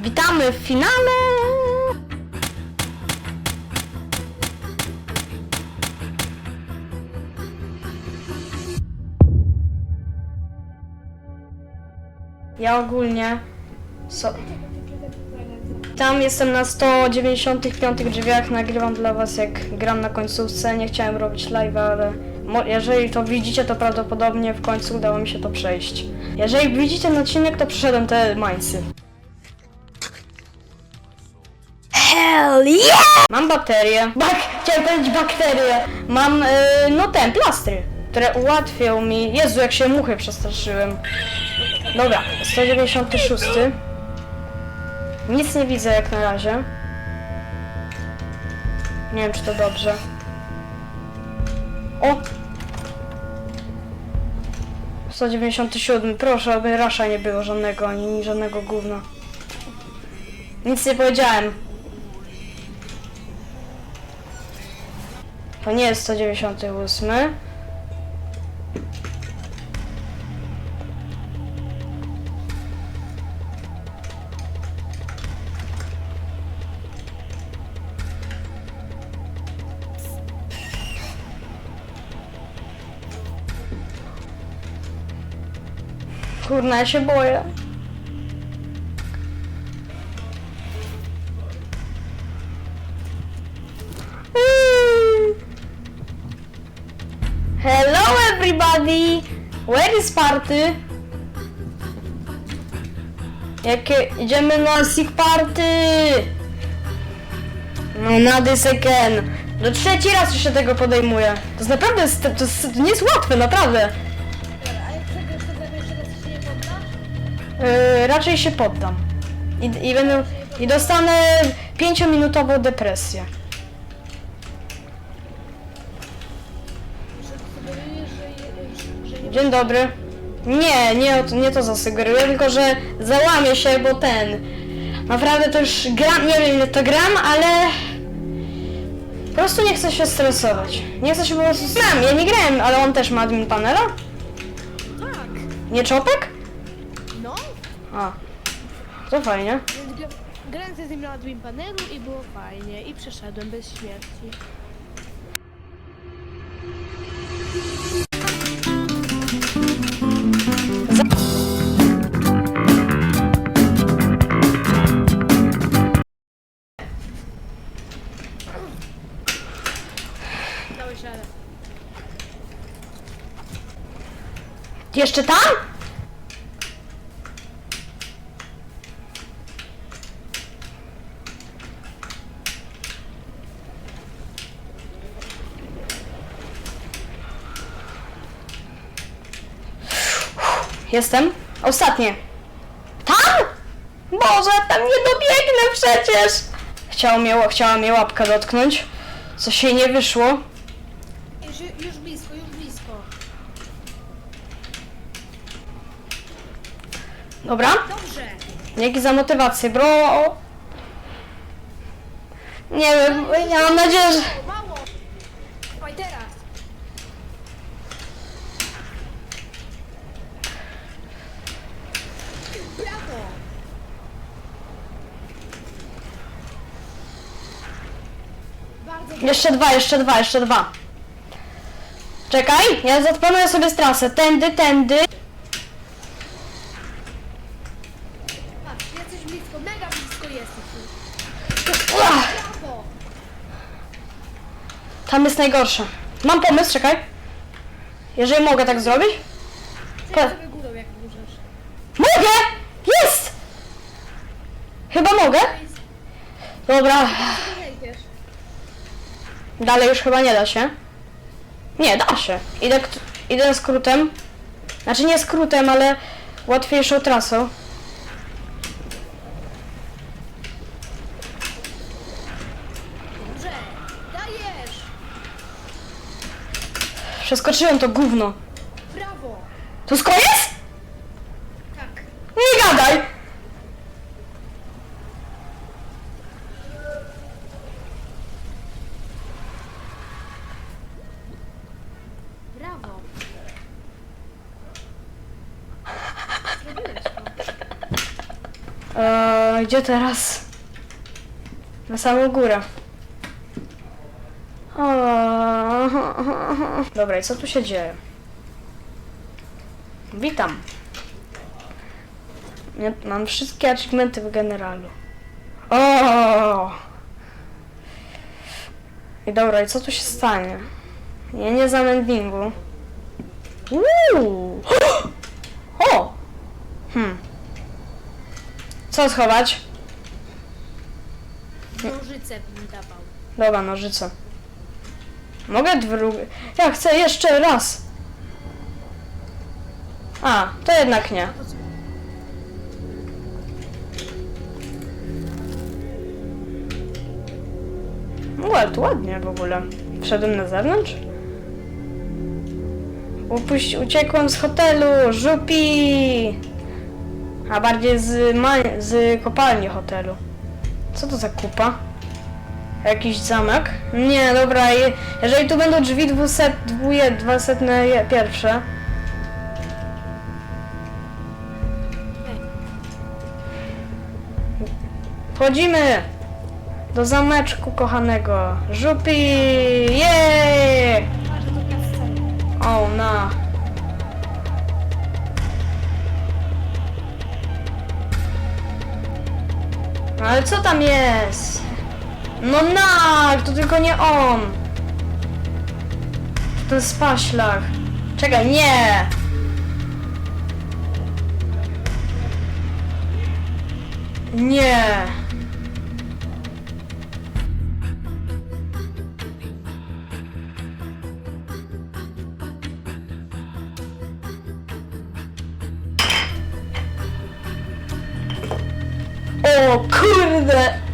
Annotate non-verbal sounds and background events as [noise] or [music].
Witamy w finale! Ja ogólnie. So... Tam jestem na 195 drzwiach, nagrywam dla was jak gram na końcówce. Nie chciałem robić live'a, ale jeżeli to widzicie, to prawdopodobnie w końcu udało mi się to przejść. Jeżeli widzicie ten odcinek, to przeszedłem te mańcy. Hell yeah! Mam baterię. Bak, chciałem powiedzieć bakterie. Mam, yy, no ten, plastry, które ułatwią mi... Jezu, jak się muchy przestraszyłem. Dobra, 196. Nic nie widzę jak na razie. Nie wiem, czy to dobrze. O! 197. Proszę, aby rasza nie było żadnego, ani żadnego gówna. Nic nie powiedziałem. To nie jest 198. Kurna, ja się boję. Everybody! Where is party? Jakie idziemy na sick party? No na this again. No trzeci raz już się tego podejmuję. To jest naprawdę, jest- to, jest, to nie jest łatwe, naprawdę. A jak przegrasz, to za pierwszy raz się nie poddasz? Yy, raczej się poddam. I, i, będę, I dostanę 5-minutową depresję. Dzień dobry. Nie, nie, o nie to zasugeruję, tylko że załamię się, bo ten. Naprawdę to już gram, nie wiem ile to gram, ale. Po prostu nie chcę się stresować. Nie chcę się po prostu. Gram, ja nie grałem, ale on też ma admin panela? Tak, Nie czopek? no. A. To fajnie. Więc gra- grałem z nim na admin panelu i było fajnie. I przeszedłem bez śmierci. Jeszcze tam? Jestem. Ostatnie. Tam? Boże, tam nie dobiegnę przecież. Chciała mnie, chciała mnie łapka dotknąć. Co się nie wyszło. Już, już blisko, już blisko. Dobra. Dobrze. Dzięki za motywację, bro. Nie wiem, ja mam nadzieję, że... Jeszcze dwa, jeszcze dwa, jeszcze dwa. Czekaj, ja zaplanuję sobie trasę. Tędy, tędy. Patrz, jesteś blisko, mega blisko jesteś. Brawo. tam jest najgorsze. Mam pomysł, czekaj. Jeżeli mogę tak zrobić. Przejdź sobie górą, jak możesz. Mogę! Jest! Chyba mogę. Dobra, dalej już chyba nie da się. Nie, da się. Idę, kt- idę skrótem. Znaczy nie skrótem, ale łatwiejszą trasą. Dobrze. Dajesz. Przeskoczyłem to gówno. Brawo. To jest koniec? Tak. Nie gadaj! Brawo. Zrobiłeś to. Eee, gdzie teraz? Na samą górę. O, [laughs] Dobra, i co tu się dzieje? Witam. Ja mam wszystkie achievementy w generalu. O! I dobra, i co tu się stanie? Ja nie znam endingu. Uuu! [gasps] O! Hmm. Co schować? Nożyce bym dawał. Dobra, nożyce. Mogę drugi? Ja chcę jeszcze raz. A, to jednak nie. Tu ładnie w ogóle. Wszedłem na zewnątrz? Upuść, uciekłem z hotelu, żupi! A bardziej z, z kopalni hotelu. Co to za kupa? Jakiś zamek? Nie, dobra, je, jeżeli tu będą drzwi dwuset, dwuje, dwusetne je- pierwsze. Ej, Wchodzimy! Do zameczku kochanego. Żupi! Kascena. O, na. No Ale co tam jest? No na, to tylko nie on. Ten spaślak. Czekaj, nie! Nie! O kurde!